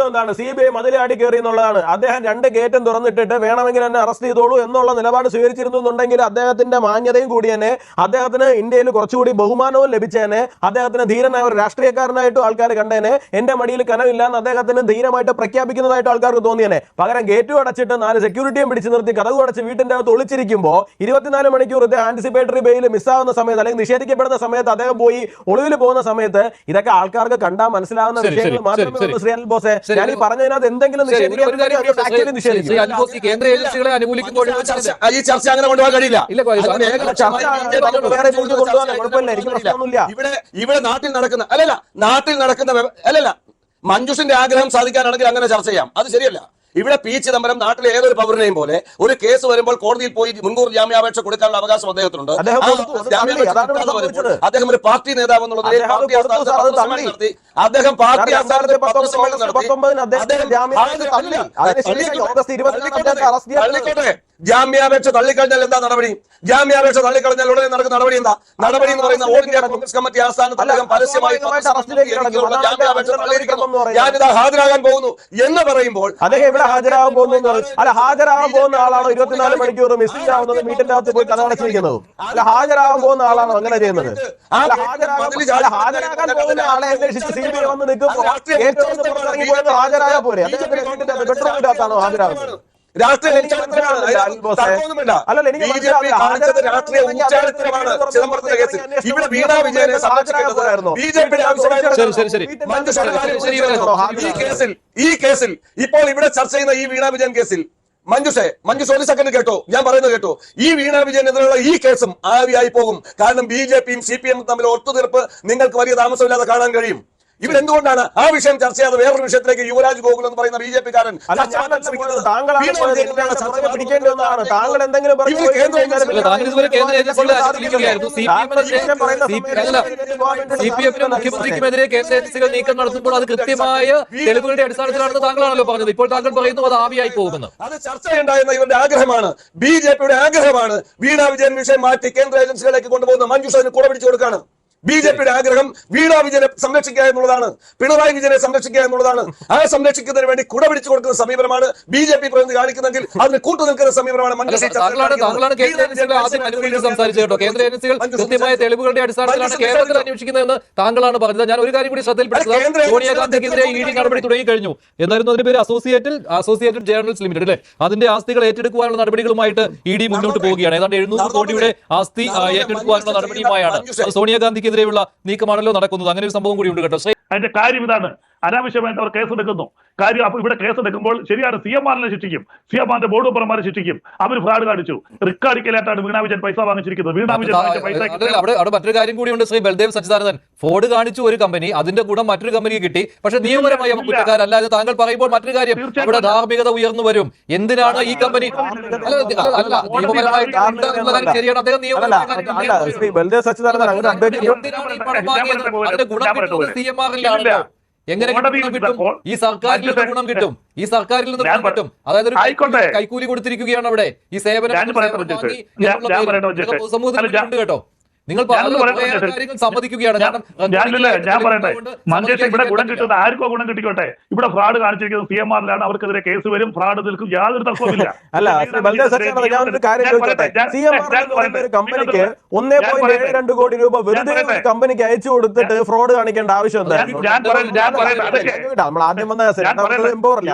എന്താണ്? സി ബി ഐ മതിലാടി കയറി എന്നുള്ളതാണ്. അദ്ദേഹം രണ്ട് ഗേറ്റും തുറന്നിട്ടിട്ട് വേണമെങ്കിൽ എന്നെ അറസ്റ്റ് ചെയ്തോളൂ എന്നുള്ള നിലപാട് സ്വീകരിച്ചിരുന്നു എന്നുണ്ടെങ്കിൽ അദ്ദേഹത്തിന്റെ മാന്യതയും കൂടി തന്നെ അദ്ദേഹത്തിന് ഇന്ത്യയിൽ കുറച്ചുകൂടി ബഹുമാനവും ലഭിച്ചേനെ അദ്ദേഹത്തിന് ധീരനായ ഒരു രാഷ്ട്രീയക്കാരനായിട്ടും ആൾക്കാർ കണ്ടേനെ എന്റെ മടിയിൽ കനവില്ല എന്ന് അദ്ദേഹത്തിന് ധീരമായിട്ട് പ്രഖ്യാപിക്കുന്നതായിട്ട് ആൾക്കാർക്ക് തോന്നിയേനെ. പകരം ഗേറ്റും അടച്ചിട്ട് നാല് സെക്യൂരിറ്റിയും പിടിച്ചു നിർത്തി കഥകു അടച്ച് വീട്ടിന്റെ അകത്ത് ഒളിച്ചിരിക്കുമ്പോൾ ഇരുപത്തിനാല് മണിക്കൂർ ഇത് ആന്റിസിപ്പേറ്ററി ബെയിൽ മിസ്സാവുന്ന സമയത്ത് അല്ലെങ്കിൽ നിഷേധിക്കപ്പെടുന്ന സമയത്ത് അദ്ദേഹം പോയി ഒളിവിൽ പോകുന്ന സമയത്ത് ഇതൊക്കെ ആൾക്കാർക്ക് കണ്ടാൽ മനസ്സിലാവുന്ന വിഷയങ്ങൾ മാത്രമേ ശ്രീ അനിൽ ബോസെ ഞാൻ ഈ പറഞ്ഞതിനകത്ത് എന്തെങ്കിലും കേന്ദ്ര ഏജൻസികളെ അനുകൂലിക്കുമ്പോഴും ചർച്ച- ഈ ചർച്ച അങ്ങനെ കൊണ്ടുപോകാൻ കഴിയില്ല. ഇവിടെ ഇവിടെ നാട്ടിൽ നടക്കുന്ന അല്ലല്ല നാട്ടിൽ നടക്കുന്ന അല്ലല്ല മഞ്ജുഷിന്റെ ആഗ്രഹം സാധിക്കാനാണെങ്കിൽ അങ്ങനെ ചർച്ച ചെയ്യാം. അത് ശരിയല്ല. ഇവിടെ പി ചിദംബരം നാട്ടിലെ ഏതൊരു പൗരനെയും പോലെ ഒരു കേസ് വരുമ്പോൾ കോടതിയിൽ പോയി മുൻകൂർ ജാമ്യാപേക്ഷ കൊടുക്കാനുള്ള അവകാശം അദ്ദേഹത്തിനുണ്ട്. അദ്ദേഹം ഒരു പാർട്ടി നേതാവ് എന്നുള്ളത് അദ്ദേഹം പാർട്ടി ജാമ്യാപേക്ഷ തള്ളിക്കോട്ടെ. തള്ളിക്കഴിഞ്ഞാൽ എന്താ നടപടി? ജാമ്യാപേക്ഷ തള്ളിക്കളഞ്ഞാൽ ഉടനെ നടക്കുന്ന നടപടി എന്താ? നടപടി എന്ന് പറയുന്ന ഓൾ ഇന്ത്യ കോൺഗ്രസ് കമ്മിറ്റി ആസ്ഥാനത്ത് അദ്ദേഹം പരസ്യമായി. ജാമ്യാപേക്ഷ. ഞാനിതാ ഹാജരാകാൻ പോകുന്നു എന്ന് പറയുമ്പോൾ അദ്ദേഹം ഇവിടെ ഹാജരാകാൻ പോകുന്നു അല്ല ഹാജരാകാൻ പോകുന്ന ആളാണോ? ഇരുപത്തിനാല് മണിക്കൂർ മിസ്സിംഗ് ആവുന്നത് വീട്ടിന്റെ അകത്ത് പോയി കഥ അടച്ചിരിക്കുന്നത്. അല്ല ഹാജരാകാൻ പോകുന്ന ആളാണോ അങ്ങനെ ചെയ്യുന്നത്? അല്ല ഹാജരാകാൻ പോകുന്ന ആളെ അന്വേഷിച്ച് സി ബി വന്ന് നിൽക്കുമ്പോൾ ഏറ്റവും പുറത്തിറങ്ങി പോയത് ഹാജരാകാൻ പോരെ. അദ്ദേഹത്തിന്റെ വീട്ടിന്റെ പെട്രോളിന്റെ അകത്താണോ ഹാജരാകുന്നത്? ഇവിടെ വീണാ വിജയനെ ബി ജെ പിയുടെ ആവശ്യമായിരുന്നു ഈ കേസിൽ ഈ കേസിൽ ഇപ്പോൾ ഇവിടെ ചർച്ച ചെയ്യുന്ന ഈ വീണാ വിജയൻ കേസിൽ മഞ്ജുഷെ മഞ്ജുഷ് ഒരു സെക്കൻഡ് കേട്ടോ. ഞാൻ പറയുന്നത് കേട്ടോ. ഈ വീണാ വിജയനെതിരെയുള്ള ഈ കേസും ആവിയായി പോകും. കാരണം ബി ജെ പിയും സി പി എമ്മും തമ്മിൽ ഒത്തുതീർപ്പ് നിങ്ങൾക്ക് വലിയ താമസമില്ലാതെ കാണാൻ കഴിയും. ഇവിടെ എന്തുകൊണ്ടാണ് ആ വിഷയം ചർച്ച ചെയ്യാതെ വേറൊരു വിഷയത്തിലേക്ക് യുവരാജ് ഗോകുൽ എന്ന് പറയുന്ന ബി ജെ പി കാരൻ താങ്കൾ എന്തെങ്കിലും മുഖ്യമന്ത്രിക്കുമെതിരെ കേന്ദ്ര ഏജൻസികൾ നീക്കം നടത്തുമ്പോൾ അത് കൃത്യമായ തെളിവുകളുടെ അടിസ്ഥാനത്തിലാണെന്ന് താങ്കളാണല്ലോ പറഞ്ഞത്. ഇപ്പോൾ താങ്കൾ പറയുന്നു അത് ആവിയായി പോകുന്നു അത് ചർച്ച ചെയ്യേണ്ട ഇവരുടെ ആഗ്രഹമാണ്. ബി ജെ പിയുടെ ആഗ്രഹമാണ് വീണ വിജയൻ വിഷയം മാറ്റി കേന്ദ്ര ഏജൻസികളിലേക്ക് കൊണ്ടുപോകുന്ന മഞ്ജുഷന് കൂടെ പിടിച്ചു കൊടുക്കാണ്. ബി ജെ പിയുടെ ആഗ്രഹം വീണ വിജയനെ സംരക്ഷിക്കുക എന്നുള്ളതാണ്. പിണറായി വിജയനെ സംരക്ഷിക്കുക എന്നുള്ളതാണ്. ആ സംരക്ഷിക്കുന്നതിന് വേണ്ടി കുട പിടിച്ചു കൊടുക്കുന്ന സമീപനമാണ് ബി ജെ പി പ്രതിനിധി കാണിക്കുന്നെങ്കിൽ അതിന് കൂട്ടു. നിൽക്കുന്ന സമീപനമാണ് കൃത്യമായ തെളിവുകളുടെ അടിസ്ഥാനത്തിലാണ് കേരളത്തിൽ? അന്വേഷിക്കുന്നതെന്ന് താങ്കളാണ് പറഞ്ഞത്. ഞാൻ ഒരു കാര്യം കൂടി കേന്ദ്ര സോണിയാഗാന്ധിക്കെതിരെ ഇ ഡി നടപടി തുടങ്ങി കഴിഞ്ഞു. എന്നായിരുന്നു അതിന്റെ പേര് അസോസിയേറ്റിൽ അസോസിയേറ്റഡ് ജേർണൽസ് ലിമിറ്റഡ് അല്ലേ? അതിന്റെ ആസ്തികൾ ഏറ്റെടുക്കുവാനുള്ള നടപടികളുമായിട്ട് ഇ ഡി മുന്നോട്ട് പോവുകയാണ്. ഏതാണ്ട് എഴുന്നൂറ് കോടിയുടെ ആസ്തി ഏറ്റെടുക്കാനുള്ള ഏറ്റെടുക്കുവാനുള്ള നടപടിയുമായാണ്. അത് സോണിയാഗാന്ധിക്കെതിരെയുള്ള നീക്കമാണല്ലോ നടക്കുന്നത്. അങ്ങനെ ഒരു സംഭവം കൂടി ഉണ്ട് കേട്ടോ അതിന്റെ കാര്യം ഇതാണ്. അനാവശ്യമായിട്ട് അവർ കേസെടുക്കുന്നു കാര്യം അപ്പൊ ഇവിടെ കേസെടുക്കുമ്പോൾ ശരിയാണ് സി എം ആറിനെ ശിക്ഷിക്കും. സി എം ആറിന്റെ ബോർഡ് മെമ്പർമാരെ ശിക്ഷിക്കും. അവർ ഫ്രാഡ് കാണിച്ചു. റിക്കാർഡിക്കലായിട്ടാണ് വീണാ വിജയൻ പൈസ വാങ്ങിച്ചിരിക്കുന്നത്. വീണാ വിജയൻ പൈസ അവിടെ അവിടെ മറ്റൊരു കാര്യം കൂടിയുണ്ട് ശ്രീ ബൽദേവ് സച്ചിദാനന്ദൻ. ഫോർഡ് കാണിച്ചു ഒരു കമ്പനി അതിന്റെ കൂടെ മറ്റൊരു കമ്പനിക്ക് കിട്ടി. പക്ഷെ നിയമപരമായി അവൻ കുറ്റക്കാരല്ലാതെ താങ്കൾ പറയുമ്പോൾ മറ്റൊരു കാര്യം ഇവിടെ അവിടെ ധാർമ്മികത ഉയർന്നു വരും. എന്തിനാണ് ഈ കമ്പനി അല്ല കാര്യം ശരിയാണ്. അദ്ദേഹം നിയമപരമായി നിയമപരമായ ബൽദേവ് സച്ചിദാനന്ദൻ അങ്ങനെ എങ്ങനെ കിട്ടും? ഈ സർക്കാരിൽ നിന്ന് ഗുണം കിട്ടും? ഈ സർക്കാരിൽ നിന്ന് ഗുണം കിട്ടും? അതായത് ഒരു. കൈക്കൂലി- കൊടുത്തിരിക്കുകയാണ് അവിടെ. ഈ സേവനം കേട്ടോ. നിങ്ങൾ സമ്മതിക്കുകയാണ്. ഞാൻ- ഞാൻ പറയട്ടെ. മഞ്ചേശ്വരം ഇവിടെ ഗുണം കിട്ടുന്നത് ആർക്കോ ഗുണം കിട്ടിക്കോട്ടെ? ഇവിടെ ഫ്രോഡ് കാണിച്ചിരിക്കുന്നത് സി എം ആറിലാണ് അവർക്കെതിരെ കേസ് വരും ഫ്രോഡ് നിൽക്കും യാതൊരു തർക്കവുമില്ല. <laughs> അല്ല കമ്പനിക്ക് ഒന്നേ പോയിന്റ് ഏഴ് രണ്ട് കോടി രൂപ വെറുതെ ഒരു കമ്പനിക്ക് അയച്ചു കൊടുത്തിട്ട് ഫ്രോഡ് കാണിക്കേണ്ട ആവശ്യം ഞാൻ പറയട്ടെ ഞാൻ പറയട്ടെ അതൊക്കെ നമ്മൾ ആദ്യം വന്ന. എംപവറല്ലേ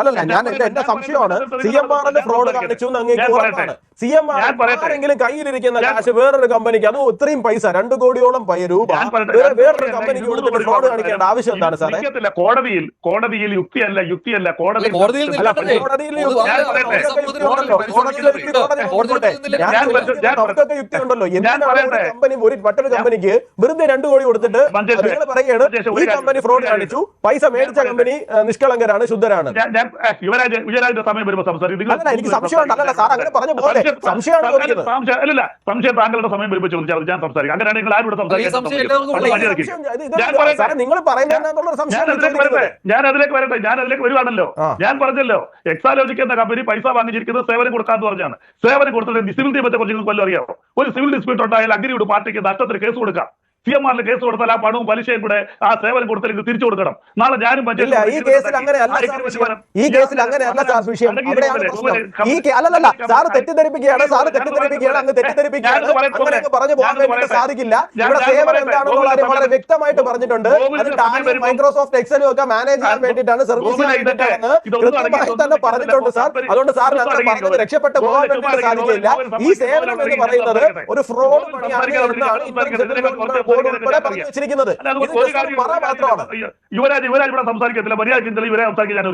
അല്ലല്ല ഞാൻ എന്റെ സംശയമാണ് സി എം ആറിന്റെ ഫ്രോഡ് കാണിച്ചു എന്ന് അങ്ങേക്ക് ഉറപ്പാണ്. C M. ആരെങ്കിലും കയ്യിലിരിക്കുന്ന കാശ് വേറൊരു കമ്പനിക്ക് അതോ ഇത്രയും പൈസ രണ്ട് കോടിയോളം പൈ രൂപ. വേറൊരു കമ്പനിക്ക് കൊടുത്തിട്ട് കോടി ഫ്രോഡ് കാണിക്കേണ്ട ആവശ്യം എന്താണ് സാറേ? കോടതിയിൽ കോടതിയിൽ യുക്തിയല്ല യുക്തിയല്ല. കോടതി. അവർക്കൊക്കെ യുക്തി ഉണ്ടല്ലോ. എന്തിനാണ് ഒരു കമ്പനി ഒരു മറ്റൊരു കമ്പനിക്ക് വെറുതെ രണ്ട് കോടി കൊടുത്തിട്ട്. നിങ്ങൾ പറയുകയാണ് ഈ ഒരു കമ്പനി ഫ്രോഡ് കാണിച്ചു. പൈസ മേടിച്ച കമ്പനി നിഷ്കളങ്കരാണ് ശുദ്ധരാണ്. യുവരാജ് യുവരാജിന്റെ സമയം വരുമ്പോൾ സംസാരിക്കും. എനിക്ക് സംശയമുണ്ട്. അല്ല സാർ അങ്ങനെ പറഞ്ഞു പോലെ. സംശയം- സംശയമാണ് സംശയം- ചോദിക്കുന്നത്. സംശയം അല്ലല്ല സംശയം താങ്കളുടെ സമയം വരുമ്പോൾ ചോദിച്ചാൽ ഞാൻ സംസാരിക്കും. അങ്ങനെയാണെങ്കിൽ നിങ്ങൾ ആരും ഇവിടെ സംസാരിക്കാൻ ഞാൻ അതിലേക്ക് വരട്ടെ. ഞാൻ അതിലേക്ക് വരുവാണല്ലോ. ഞാൻ പറഞ്ഞല്ലോ എക്സാലോജിക്ക് എന്ന കമ്പനി പൈസ വാങ്ങിച്ചിരിക്കുന്നത് സേവനം കൊടുക്കാന്ന് പറഞ്ഞാണ്. സേവനം കൊടുത്തിട്ട് സിവിൽ നിയമത്തെ കുറിച്ച് നിങ്ങൾക്ക് വല്ലതും അറിയാമോ ഒരു സിവിൽ ഡിസ്പ്യൂട്ട് ഉണ്ടായാൽ അഗ്നിയുടെ പാർട്ടിക്ക് നഷ്ടത്തിന് കേസ് കൊടുക്കാം. സി എം ആറിന് കേസ് കൊടുത്താൽ ആ പണവും പലിശയും കൂടെ ആ സേവനം കൊടുത്തില്ലെങ്കിൽ തിരിച്ചു കൊടുക്കണം. നാളെ ഞാനും ഈ കേസിൽ അങ്ങനെയല്ല ഈ കേസിൽ അങ്ങനെയല്ല സാർ വിഷയം. അവിടെയാണ് ഈ അല്ലല്ല തെറ്റിദ്ധരിപ്പിക്കുകയാണ് തെറ്റിദ്ധരിപ്പിക്കുകയാണ് അങ്ങ് തെറ്റിദ്ധരിപ്പിക്കുകയാണ്. അങ്ങനെ പറഞ്ഞു പോകാൻ സാധിക്കില്ല. ഇവിടെ സേവനം എന്താണെന്നുള്ള കാര്യം വളരെ വ്യക്തമായിട്ട് പറഞ്ഞിട്ടുണ്ട്. മൈക്രോസോഫ്റ്റ് എക്സലും ഒക്കെ മാനേജ് ചെയ്യാൻ വേണ്ടിയിട്ടാണ് സർവീസ് ചെയ്തിട്ടാണ് കൃത്യമായി തന്നെ പറഞ്ഞിട്ടുണ്ട് സാർ. അതുകൊണ്ട് സാറിന് അങ്ങനെ പറഞ്ഞത് രക്ഷപ്പെട്ട് പോകാൻ വേണ്ടിയിട്ട് സാധിക്കില്ല ഈ സേവനം എന്ന് പറയുന്നത് ഒരു ഫ്രോഡ് പണിയാണ് എന്നാണ് ഇൻകം ബോർഡ് ഉൾപ്പെടെ പറഞ്ഞു വെച്ചിരിക്കുന്നത് മാത്രമാണ് യുവരാജ് യുവരാജ് ഇവിടെ സംസാരിക്കത്തില്ല മര്യാദ ചിന്തയിൽ ഇവരെ സംസാരിക്കാൻ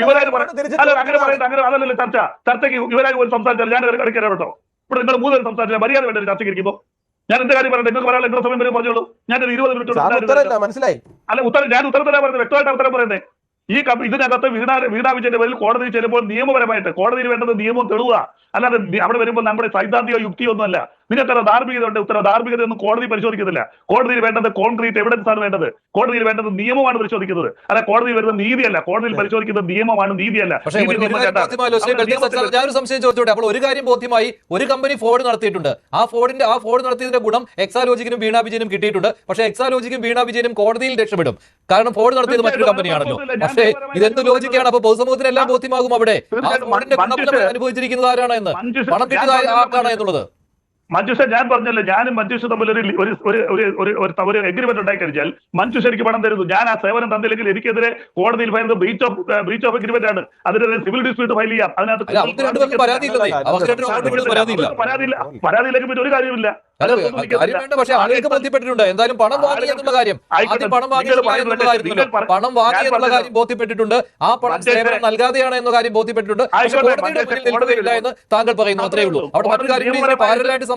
യുവരാജ് സാറ് പറയുന്നത് അങ്ങനെ അങ്ങനെ അതല്ലല്ലോ ചർച്ച ചർച്ചയ്ക്ക് യുവരാജ് പോലും സംസാരിച്ചാൽ ഞാൻ ഇടയ്ക്ക് കേട്ടോ ഇവിടെ നിങ്ങൾ മൂന്നുപേരും സംസാരിച്ചാൽ മര്യാദ വേണ്ട ചർച്ചയ്ക്ക് ഇരിക്കുമ്പോൾ ഞാൻ എന്റെ കാര്യം പറയട്ടെ നിങ്ങൾക്ക് പറയാനുള്ള എത്ര സമയം വരെ പറഞ്ഞോളൂ ഞാൻ ഒരു ഇരുപത് മിനിറ്റ് മനസ്സിലായി അല്ല ഉത്തരം ഞാൻ ഉത്തരത്തിലാണ് പറയുന്നത് വ്യക്തമായിട്ട് ഉത്തരം പറയുന്നത് ഈ ഇതിനകത്ത് വീണ വീണാ വിജയന്റെ പേരിൽ കോടതിയിൽ ചെല്ലുമ്പോൾ നിയമപരമായിട്ട് കോടതിയിൽ വേണ്ടത് നിയമം തെളിവുക അല്ലാതെ അവിടെ വരുമ്പോൾ നമ്മുടെ സൈദ്ധാന്തിക യുക്തിയോ ഒന്നുമല്ല നിങ്ങൾക്ക് എത്ര ധാർമ്മികത ഉണ്ട് ഉത്തര ധാർമ്മികത ഒന്നും കോടതി പരിശോധിക്കുന്നില്ല കോടതിയിൽ വേണ്ടത് കോൺക്രീറ്റ് എവിഡൻസ് ആണ് വേണ്ടത്. കോടതിയിൽ വേണ്ടത് നിയമമാണ് പരിശോധിക്കുന്നത്. അല്ല കോടതിയിൽ വരുന്ന നീതിയല്ല. കോടതിയിൽ പരിശോധിക്കുന്നത് നിയമമാണ് നീതിയല്ല. ഞാനൊരു സംശയം ചോദിച്ചോട്ടെ? അപ്പോൾ ഒരു കാര്യം ബോധ്യമായി ഒരു കമ്പനി ഫോർഡ് നടത്തിയിട്ടുണ്ട്. ആ ഫോർഡിന്റെ ആ ഫോർഡ് നടത്തിയതിന്റെ ഗുണം എക്സാലോജിക്കിനും വീണ വിജയനും കിട്ടിയിട്ടുണ്ട്. പക്ഷേ എക്സാലോജിക്കും വീണ വിജയനും കോടതിയിൽ രക്ഷപ്പെടും. കാരണം ഫോർഡ് നടത്തിയത് മറ്റൊരു കമ്പനിയാണല്ലോ പക്ഷേ ഇതെന്ത് ലോജിക്കാണ് അപ്പോൾ പൊതുസമൂഹത്തിന് എല്ലാം ബോധ്യമാകും അവിടെ. ആ ഫോർഡിന്റെ ഗുണഫലം അനുഭവിച്ചിരിക്കുന്നത് ആരാണ് എന്ന്? പണം കിട്ടിയത് ആർക്കാണ് എന്നുള്ളത്? മഞ്ജുഷ ഞാൻ പറഞ്ഞല്ലോ ഞാനും മഞ്ജുഷ തമ്മിൽ ഒരു ഒരു ഒരു ഒരു എഗ്രിമെന്റ് ഉണ്ടായി കഴിഞ്ഞാൽ മഞ്ജുഷ എനിക്ക് പണം തരുന്നു. ഞാൻ ആ സേവനം തന്നില്ലെങ്കിൽ എനിക്കെതിരെ കോടതിയിൽ file breach of breach of agreement ആണ്. അതിനെതിരെ സിവിൽ ഡിസ്പ്യൂട്ട് ഫയൽ ചെയ്യാം. അതിനകത്ത് പരാതിയില്ല. പരാതിയിലേക്ക് പിന്നെ ഒരു കാര്യമില്ല പക്ഷേ ആളുകൾക്ക് ബോധ്യപ്പെട്ടിട്ടുണ്ട്. എന്തായാലും പണം വാങ്ങി എന്നുള്ള കാര്യം. പണം വാങ്ങി പണം വാങ്ങി എന്നുള്ള കാര്യം ബോധ്യപ്പെട്ടിട്ടുണ്ട്. ആ പണം സേവനം നൽകാതെയാണ് എന്ന കാര്യം ബോധ്യപ്പെട്ടിട്ടുണ്ട്. പക്ഷേ ആയിക്കോട്ടെ, കോടതിയുടെ മുന്നിൽ നിൽക്കുകയില്ല എന്ന് താങ്കൾ പറയുന്നു. അത്രേ ഉള്ളൂ. അവിടെ മറ്റു പാരലായിട്ട്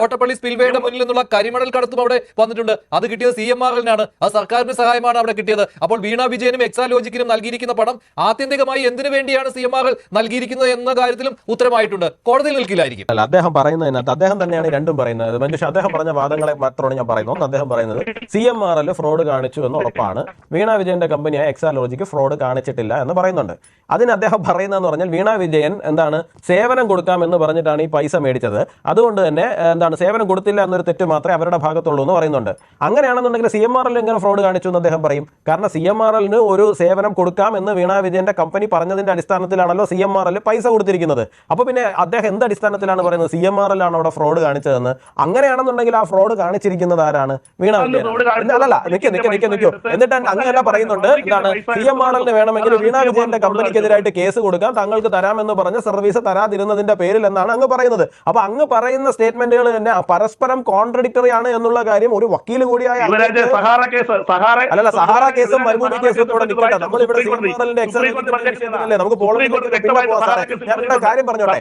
കോട്ടപ്പള്ളി സ്പിൽവേയുടെ മുന്നിൽ നിന്നുള്ള കരിമണൽ കടത്തും അവിടെ വന്നിട്ടുണ്ട്. അത് കിട്ടിയത് സി എം ആറിനാണ്. അത് സർക്കാരിന്റെ സഹായമാണ് അവിടെ കിട്ടിയത്. അപ്പോൾ വീണ വിജയനും എക്സാലോജിക്കിനും നൽകിയിരിക്കുന്ന പണം ആത്യന്തികമായി എന്തിനു വേണ്ടിയാണ് സി എം ആർ നൽകിയിരിക്കുന്നത് എന്ന കാര്യത്തിലും ഉത്തരമായിട്ടുണ്ട്. കോടതിയിൽ നിൽക്കില്ലായിരിക്കും. അല്ല അദ്ദേഹം പറയുന്നതിനകത്ത് അദ്ദേഹം തന്നെയാണ് രണ്ടും പറയുന്നത്. മനുഷ്യ അദ്ദേഹം പറഞ്ഞ വാദങ്ങളെ മാത്രമാണ് ഞാൻ പറയുന്നത്. ഒന്ന് അദ്ദേഹം പറയുന്നത് C M R L fraud കാണിച്ചു എന്ന് ഉറപ്പാണ്. വീണ വിജയന്റെ കമ്പനിയായ എക്സാലോജിക്ക് ഫ്രോഡ് കാണിച്ചിട്ടില്ല എന്ന് പറയുന്നുണ്ട്. അതിന് അദ്ദേഹം പറയുന്നതെന്ന് പറഞ്ഞാൽ വീണ വിജയൻ എന്താണ് സേവനം കൊടുക്കാം എന്ന് പറഞ്ഞിട്ടാണ് ഈ പൈസ മേടിച്ചത്. അതുകൊണ്ട് തന്നെ എന്താണ് സേവനം കൊടുത്തില്ല എന്നൊരു തെറ്റ് മാത്രമേ അവരുടെ ഭാഗത്തുള്ളൂ എന്ന് പറയുന്നുണ്ട്. അങ്ങനെയാണെന്നുണ്ടെങ്കിൽ സി എം ആർ എൽ എങ്ങനെ ഫ്രോഡ് കാണിച്ചു എന്ന് അദ്ദേഹം പറയും. കാരണം സി എം ആർ എല്ലിന് ഒരു സേവനം കൊടുക്കാം എന്ന് വീണ വിജയന്റെ കമ്പനി പറഞ്ഞതിന്റെ അടിസ്ഥാനത്തിലാണല്ലോ സി എം ആർ എൽ പൈസ കൊടുത്തിരിക്കുന്നത്. അപ്പോൾ പിന്നെ അദ്ദേഹം എന്ത് അടിസ്ഥാനത്തിലാണ് പറയുന്നത്? സി എം ആർ എൽ ആണ് അവിടെ ഫ്രോഡ് കാണിച്ചതെന്ന്. അങ്ങനെയാണെന്നുണ്ടെങ്കിൽ ആ ഫ്രോഡ് കാണിച്ചിരിക്കുന്നത് ആരാണ്? വീണ വിജയൻ അല്ലല്ല നിൽക്കൂ എന്നിട്ട് അങ്ങനെയല്ല പറയുന്നുണ്ട്. എന്താണ് സി എം ആർ എല്ലിന് വേണമെങ്കിൽ വീണ വിജയന്റെ കമ്പനിക്കെതിരായിട്ട് കേസ് കൊടുക്കാം തങ്ങൾക്ക് തരാമെന്ന് പറഞ്ഞ് സർവീസ് തരാതിരുന്നതിന്റെ പേരിൽ എന്നാണ് അങ്ങ് പറയുന്നത്. അപ്പൊ അങ്ങ് പറയുന്ന സ്റ്റേറ്റ്മെന്റുകൾ തന്നെ പരസ്പരം കോൺട്രഡിക്ടറി ആണ് എന്നുള്ള കാര്യം ഒരു വക്കീൽ കൂടിയായ അല്ലല്ല സഹാറ കേസും മരുഭൂമി കേസും ഇവിടെ നിൽക്കട്ടെ നമ്മളിവിടെ എക്സാമിനല്ലേ നമുക്ക് കേസ് കാര്യം പറഞ്ഞോട്ടെ.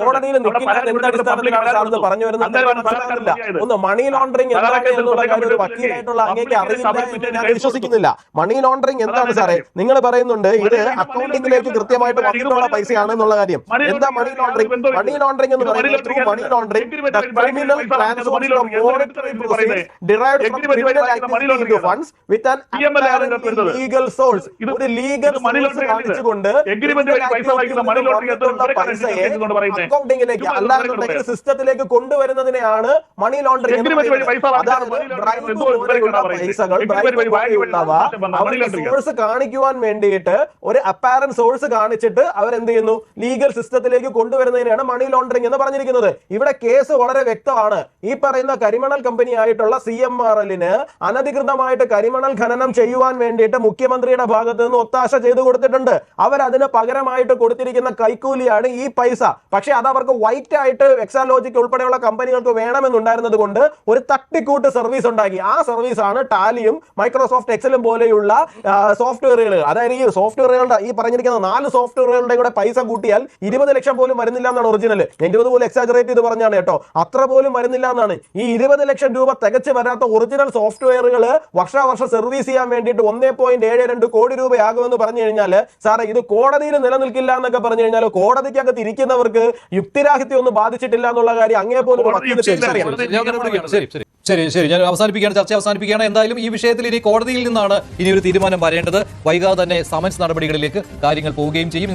കോടതിയിൽ അവിടെ എന്ത് അടിസ്ഥാനത്തിലാണ് സാറിന് പറഞ്ഞു വരുന്നത് മനസ്സിലാകുന്നില്ല ഒന്ന് മണി ലോണ്ടറിംഗ് എന്താണ് എന്നുള്ള കാര്യം ഒരു വക്കീലായിട്ടുള്ള അങ്ങേക്ക് അറിയില്ല ഞാൻ വിശ്വസിക്കുന്നില്ല. മണി ലോണ്ടറിംഗ് എന്താണ് സാറേ? നിങ്ങൾ പറയുന്നുണ്ട് ഇത് അക്കൗണ്ടിങ്ങിലേക്ക് കൃത്യമായിട്ട് വന്നിട്ടുള്ള പൈസയാണ് എന്നുള്ള കാര്യം. എന്താ മണി ലോണ്ടറിംഗ് മണി ലോണ്ടറിംഗ് എന്ന് പറയുന്നത് money laundering criminal with an apparently legal source ഒരു ലീഗൽ കാണിച്ചുകൊണ്ട്? അക്കൗണ്ടിങ്ങിലേക്ക് അല്ലാതെ സിസ്റ്റത്തിലേക്ക് കൊണ്ടുവരുന്നതിനെയാണ് മണി ലോണ്ടറിംഗ്? പൈസകൾ. സോഴ്സ് കാണിക്കുവാൻ വേണ്ടിയിട്ട് ഒരു അപ്പാരന്റ് സോഴ്സ് കാണിച്ചിട്ട് അവരെന്ത് ചെയ്യുന്നു ലീഗൽ സിസ്റ്റത്തിലേക്ക് കൊണ്ടുവരുന്നതിനാണ് മണി ലോണ്ടറിംഗ് എന്ന് പറഞ്ഞിരിക്കുന്നത്. ഇവിടെ കേസ് വളരെ വ്യക്തമാണ്. ഈ പറയുന്ന കരിമണൽ കമ്പനി ആയിട്ടുള്ള സി എം ആർ എല്ലിന് അനധികൃതമായിട്ട് കരിമണൽ ഖനനം ചെയ്യുവാൻ വേണ്ടിയിട്ട് മുഖ്യമന്ത്രിയുടെ ഭാഗത്ത് നിന്ന് ഒത്താശ ചെയ്തു കൊടുത്തിട്ടുണ്ട്. അവർ അതിന് പകരമായിട്ട് കൊടുത്തിരിക്കുന്ന കൈക്കൂലിയാണ് ഈ പൈസ. പക്ഷെ അത് അവർക്ക് വൈറ്റ് ആയിട്ട് എക്സാലോജിക്ക് ഉൾപ്പെടെയുള്ള കമ്പനികൾക്ക് വേണമെന്നുണ്ടായിരുന്നത് കൊണ്ട് ഒരു തട്ടിക്കൂട്ട് സർവീസ് ഉണ്ടാക്കി. ആ സർവീസ് ആണ് ടാലിയും മൈക്രോസോഫ്റ്റ് എക്സലും പോലെയുള്ള സോഫ്റ്റ്വെയറുകൾ അതായത് ഈ സോഫ്റ്റ്വെയറുകളുടെ ഈ പറഞ്ഞിരിക്കുന്ന നാല് സോഫ്റ്റ്വെയറുകളുടെ കൂടെ പൈസ കൂട്ടിയാൽ ഇരുപത് ലക്ഷം പോലും വരുന്നില്ല എന്നാണ് ഒറിജിനൽ ഞാൻ ഇരുപത് പോലും എക്സാജറേറ്റ് ചെയ്ത് പറഞ്ഞാണ് കേട്ടോ. അത്ര പോലും വരുന്നില്ല എന്നാണ്. ഈ ഇരുപത് ലക്ഷം രൂപ തികച്ച് വരാത്ത ഒറിജിനൽ സോഫ്റ്റ്വെയറുകൾ വർഷാവർഷം സർവീസ് ചെയ്യാൻ വേണ്ടിയിട്ട് ഒന്നേ പോയിന്റ് ഏഴ് രണ്ട് കോടി രൂപയാകുമെന്ന് പറഞ്ഞു കഴിഞ്ഞാൽ സാറേ ഇത് കോടതിയിൽ നിലനിൽക്കില്ല എന്നൊക്കെ പറഞ്ഞു കഴിഞ്ഞാൽ കോടതിക്കകത്ത് ഇരിക്കുന്നവർക്ക് യുക്തിരാഹിത്യം ഒന്നും ബാധിച്ചിട്ടില്ല എന്നുള്ള കാര്യം അങ്ങേ പോലും. ശരി ശരി. ശരി ശരി. ഞാൻ അവസാനിപ്പിക്കുകയാണ് ചർച്ച അവസാനിപ്പിക്കുകയാണ്. എന്തായാലും ഈ വിഷയത്തിൽ ഇനി കോടതിയിൽ നിന്നാണ് ഇനി ഒരു തീരുമാനം വരേണ്ടത്. വൈകാതെ തന്നെ സമൻസ് നടപടികളിലേക്ക് കാര്യങ്ങൾ പോവുകയും ചെയ്യും.